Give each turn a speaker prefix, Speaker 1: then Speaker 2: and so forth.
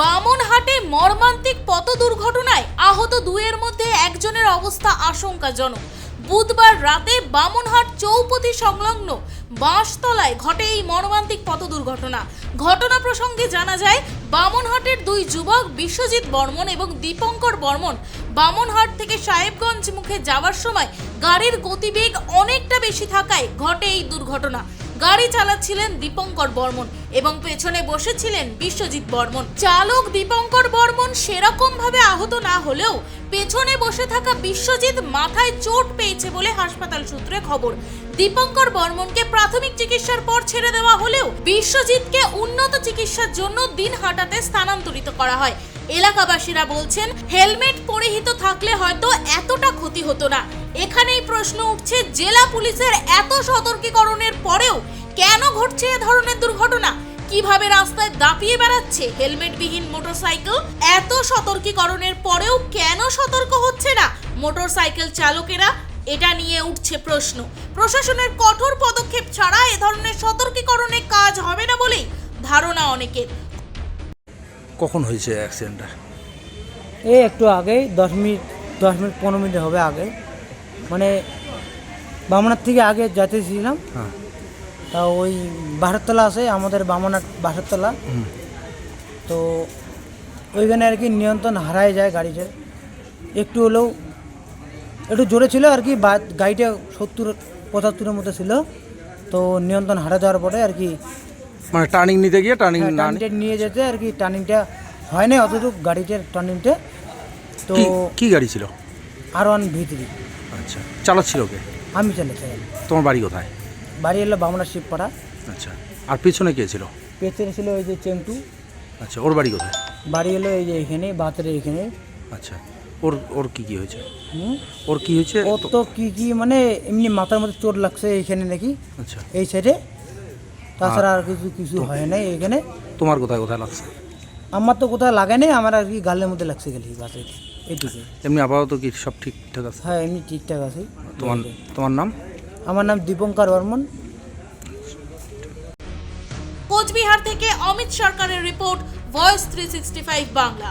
Speaker 1: বামনহাটে মর্মান্তিক পথ দুর্ঘটনায় আহত দুয়ের মধ্যে একজনের অবস্থা আশঙ্কাজনক। বুধবার রাতে বামনহাট চৌপতি সংলগ্ন বাঁশতলায় ঘটে এই মর্মান্তিক পথ দুর্ঘটনা ঘটনা প্রসঙ্গে জানা যায়, বামনহাটের দুই যুবক বিশ্বজিৎ বর্মন এবং দীপঙ্কর বর্মন বামনহাট থেকে সাহেবগঞ্জ মুখে যাওয়ার সময় গাড়ির গতিবেগ অনেকটা বেশি থাকায় ঘটে এই দুর্ঘটনা। গাড়ি চালাচ্ছিলেন দীপঙ্কর বর্মন এবং পেছনে বসেছিলেন বিশ্বজিৎ বর্মন। চালক দীপঙ্কর বর্মন সেরকম ভাবে আহত না হলেও পেছনে বসে থাকা বিশ্বজিৎ মাথায় চোট পেয়েছে বলে হাসপাতাল সূত্রে খবর। দীপঙ্কর বর্মনকে প্রাথমিক চিকিৎসার পর ছেড়ে দেওয়া হলেও বিশ্বজিৎকে উন্নত চিকিৎসার জন্য দিন হাটাতে স্থানান্তরিত করা হয়। এলাকাবাসীরা বলছেন, হেলমেট পরিহিত থাকলে হয়তো এতটা ক্ষতি হতো না। এখানেই প্রশ্ন উঠছে, জেলা পুলিশের এত সতর্কীকরণের পরেও কেন ঘটছে এ ধরনের দুর্ঘটনা? কীভাবে রাস্তায় দাপিয়ে বেড়াচ্ছে হেলমেটবিহীন মোটরসাইকেল? এত সতর্কীকরণের পরেও কেন সতর্ক হচ্ছে না মোটরসাইকেল চালকেরা? এটা নিয়ে উঠছে প্রশ্ন। প্রশাসনের কঠোর পদক্ষেপ ছাড়া এ ধরনের সতর্কীকরণে কাজ হবে না বলেই ধারণা অনেকের।
Speaker 2: কখন হয়েছে অ্যাক্সিডেন্টটা
Speaker 3: এই একটু আগেই দশ মিনিট দশ মিনিট পনেরো মিনিট হবে আগে। মানে বামনার থেকে আগে যেতেছিলাম
Speaker 2: হ্যাঁ।
Speaker 3: তা ওই বাহারতলা আছে আমাদের বামনার বাহারতলা। তো ওইখানে আর কি নিয়ন্ত্রণ হারায় যায় গাড়িটার একটু হলেও একটু জোরে ছিল আর কি গাড়িটা সত্তর পঁচাত্তরের মতো ছিল। তো নিয়ন্ত্রণ হারা যাওয়ার পরে আর কি
Speaker 2: মানে টার্নিং নিতে গিয়ে টার্নিং না নিয়ে-
Speaker 3: টার্নিংটা নিয়ে যেতে আর কি টার্নিংটা হয় না অতটুকু গাড়িটার টার্নিংটা তো
Speaker 2: কি কি গাড়ি ছিল?
Speaker 3: আর ওয়ান ভিতরি
Speaker 2: আচ্ছা চালাচ্ছিল কে?
Speaker 3: আমি চালাচ্ছিলাম
Speaker 2: তোমার বাড়ি কোথায়?
Speaker 3: বাড়ি এলো বামনা শিবপাড়া।
Speaker 2: আচ্ছা আর পিছনে কে ছিল?
Speaker 3: পেছনে ছিল ওই যে চেংটু।
Speaker 2: আচ্ছা ওর বাড়ি কোথায়?
Speaker 3: বাড়ি এলো এই যে এখানে বাতের এখানে।
Speaker 2: আচ্ছা ওর ওর কি কি হয়েছে?
Speaker 3: হুম?
Speaker 2: ওর কি হয়েছে?
Speaker 3: ও তো কি কি মানে এমনি মাথার মধ্যে চোট লাগছে এইখানে নাকি।
Speaker 2: আচ্ছা।
Speaker 3: এই সাইডে তাছাড়া আর কিছু কিছু হয় নাই এখানে।
Speaker 2: তোমার কোথায় কোথায় লাগছে?
Speaker 3: আমার তো কোথায় লাগে নাই আমার আর কি গালের মধ্যে লাগছে গেলি বাসে এইটুকু
Speaker 2: এমনি আপাতত কি সব ঠিকঠাক আছে?
Speaker 3: হ্যাঁ এমনি ঠিকঠাক আছে।
Speaker 2: তোমার তোমার নাম?
Speaker 3: আমার নাম দীপঙ্কর বর্মন।
Speaker 1: কোচবিহার থেকে অমিত সরকারের report voice three sixty five Bangla.